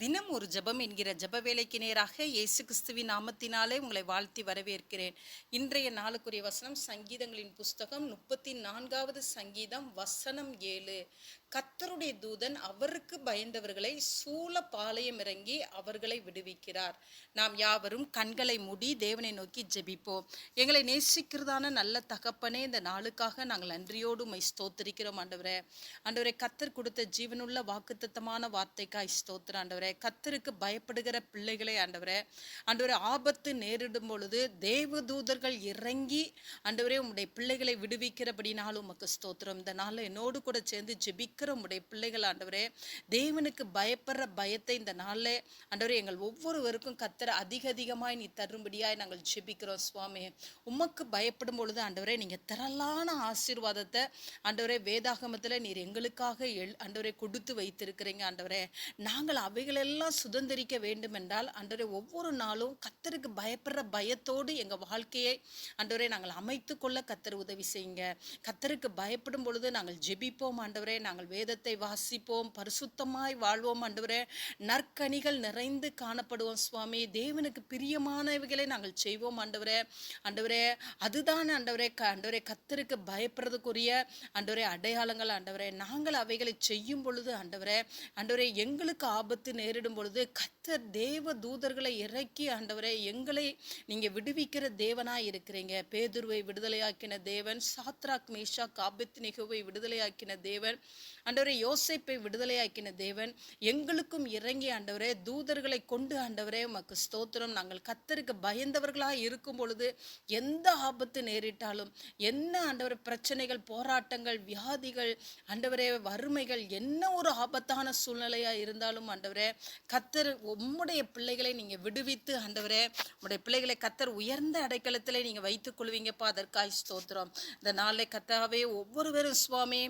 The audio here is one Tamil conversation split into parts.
தினம் ஒரு ஜெபம் என்கிற ஜெப வேலைக்கு நேராக இயேசு கிறிஸ்துவின் நாமத்தினாலே உங்களை வாழ்த்தி வரவேற்கிறேன். இன்றைய நாளுக்குரிய வசனம் சங்கீதங்களின் புஸ்தகம் முப்பத்தி நான்காவது சங்கீதம் வசனம் ஏழு. கத்தருடைய தூதன் அவருக்கு பயந்தவர்களை சூழ பாளையம் இறங்கி அவர்களை விடுவிக்கிறார். நாம் யாவரும் கண்களை மூடி தேவனை நோக்கி ஜெபிப்போம். எங்களை நேசிக்கிறதான நல்ல தகப்பனே இந்த நாளுக்காக நாங்கள் நன்றியோடு மை ஸ்தோத்திரிக்கிறோம் ஆண்டவரே. ஆண்டவரே கத்தர் கொடுத்த ஜீவனுள்ள வாக்குத்தத்தமான வார்த்தைக்காய் ஸ்தோத்திர ஆண்டவரே. கத்தருக்கு பயப்படுகிற பிள்ளைகளே ஆண்டவரே. ஆண்டவரே ஆபத்து நேரிடும் பொழுது தேவதூதர்கள் இறங்கி ஆண்டவரே உம்முடைய பிள்ளைகளை விடுவிக்கிறபடினாலும் உமக்கு ஸ்தோத்திரம். இந்த நாளில் என்னோடு கூட சேர்ந்து ஜெபிக்கிற உம்முடைய பிள்ளைகள் ஆண்டவரே தேவனுக்கு பயப்படுற பயத்தை இந்த நாளில் ஆண்டவரே எங்கள் ஒவ்வொருவருக்கும் கத்தர அதிக அதிகமாய் நீ தரும்படியாய் நாங்கள் ஜெபிக்கிறோம் சுவாமி. உமக்கு பயப்படும் பொழுது ஆண்டவரே நீங்க திரளான ஆசீர்வாதத்தை ஆண்டவரே வேதாகமத்துல நீர் எங்களுக்காக எல் ஆண்டவரே கொடுத்து வைத்திருக்கிறீங்க ஆண்டவரே. நாங்கள் அவைகளெல்லாம் சுதந்திரிக்க வேண்டும் என்றால் ஒவ்வொரு நாளும் கத்தருக்கு பயப்படுற பயத்தோடு எங்கள் வாழ்க்கையை ஆண்டவரே நாங்கள் அமைத்து கொள்ள கத்தர் உதவி செய்யுங்க. கத்தருக்கு பயப்படும் பொழுது நாங்கள் ஜெபிப்போம் ஆண்டவரே நாங்கள் வேதத்தை வாசிப்போம் பரிசுத்தமாய் வாழ்வோம் ஆண்டவரே நற்கனிகள் நிறைந்து காணப்படுவோம் சுவாமி. தேவனுக்கு பிரியமானவைகளை நாங்கள் செய்வோம் ஆண்டவரே ஆண்டவரே அதுதான் ஆண்டவரே க ஆண்டவரே கத்தருக்கு பயப்படுறதுக்குரிய ஆண்டவரே அடையாளங்கள் ஆண்டவரே நாங்கள் அவைகளை செய்யும் பொழுது ஆண்டவரே ஆண்டவரே எங்களுக்கு ஆபத்து நேரிடும் பொழுது கத்தர் தேவ தூதர்களை இறக்கி ஆண்டவரே எங்களை நீங்கள் விடுவிக்கிற தேவனாக இருக்கிறீங்க. பேதுருவை விடுதலையாக்கின தேவன் சாத்ராக் மேஷா காபித் நிகுவை விடுதலையாக்கின தேவன் ஆண்டவரே யோசைப்பை விடுதலையாக்கின தேவன் எங்களுக்கும் இறங்கி ஆண்டவரே தூதர்களை கொண்டு ஆண்டவரே உமக்கு ஸ்தோத்திரம். நாங்கள் கத்தருக்கு பயந்தவர்களாக இருக்கும் பொழுது எந்த ஆபத்து நேரிட்டாலும் என்ன ஆண்டவர் பிரச்சனைகள் போராட்டங்கள் வியாதிகள் ஆண்டவரே வறுமைகள் என்ன ஒரு ஆபத்தான சூழ்நிலையாக இருந்தாலும் ஆண்டவரே கத்தர் உம்முடைய பிள்ளைகளை நீங்கள் விடுவித்து ஆண்டவரே உம்முடைய பிள்ளைகளை கத்தர் உயர்ந்த அடைக்கலத்திலே நீங்கள் வைத்துக் கொள்வீங்கப்பா. அதற்காய் ஸ்தோத்திரம். இந்த நாளில் கத்தாவே ஒவ்வொருவரும் சுவாமி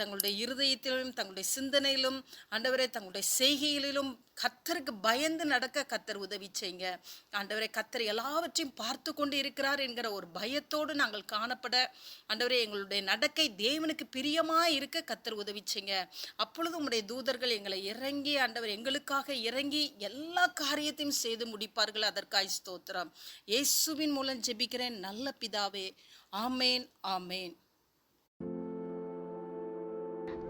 தங்களுடைய இருதயத்திலும் தங்களுடைய சிந்தனையிலும் ஆண்டவரே தங்களுடைய செய்கைகளிலும் கத்தருக்கு பயந்து நடக்க கத்தர் உதவி செய்யுங்க. ஆண்டவரே கத்தர் எல்லாவற்றையும் பார்த்து கொண்டு இருக்கிறார் என்கிற ஒரு பயத்தோடு நாங்கள் காணப்பட ஆண்டவரே எங்களுடைய நடக்கை தேவனுக்கு பிரியமாக இருக்க கத்தர் உதவி செய்யுங்க. அப்பொழுது உங்களுடைய தூதர்கள் எங்களை இறங்கி ஆண்டவர் எங்களுக்காக இறங்கி எல்லா காரியத்தையும் செய்து முடிப்பார்கள். அதற்காய் ஸ்தோத்திரம். இயேசுவின் மூலம் ஜெபிக்கிறேன். நல்ல பிதாவே. ஆமேன் ஆமேன்.